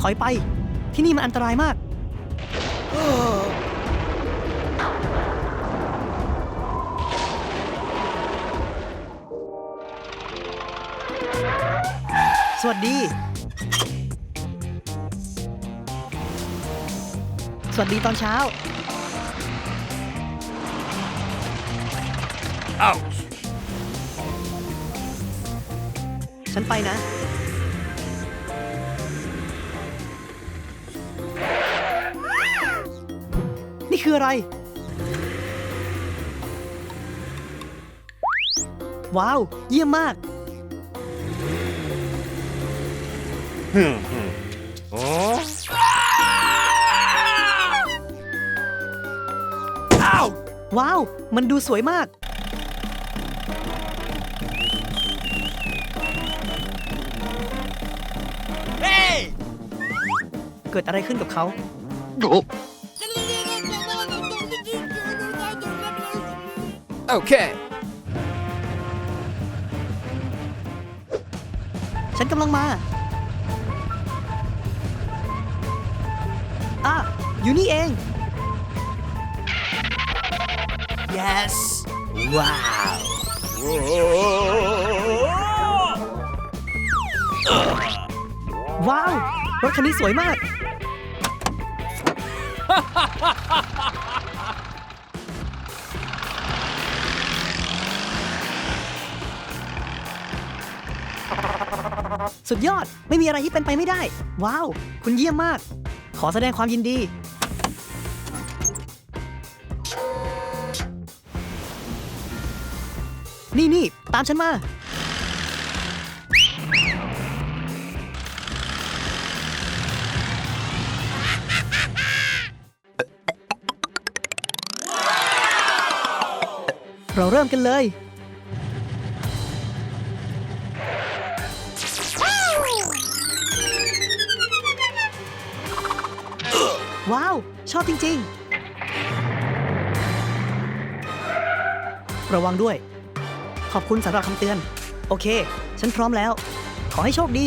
ถอยไป ที่นี่มันอันตรายมาก สวัสดี สวัสดีตอนเช้า Ouch! ฉันไปนะ นี่คืออะไร ว้าว เยี่ยมมาก Hmm, hmm. Oh? Ow! ว้าว มันดูสวยมาก Hey! เกิดอะไรขึ้นกับเขา Okay. ฉันกำลังมาอะอยู่นี่เอง yes wow ว้าว รถคันนี้สวยมาก สุดยอดไม่มีอะไรที่เป็นไปไม่ได้ ว้าว คุณเยี่ยมมาก ขอแสดงความยินดี นี่นี่ตามฉันมา เราเริ่มกันเลย ว้าว ชอบจริง ๆ ระวังด้วย ขอบคุณสำหรับคำเตือน โอเค ฉันพร้อมแล้ว ขอให้โชคดี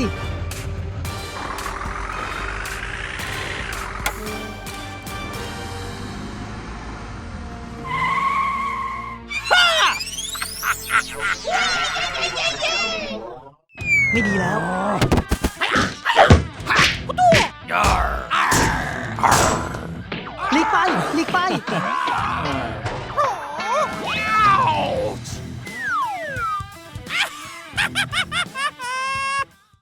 ไม่ดีแล้ว หลีกไปหลีกไป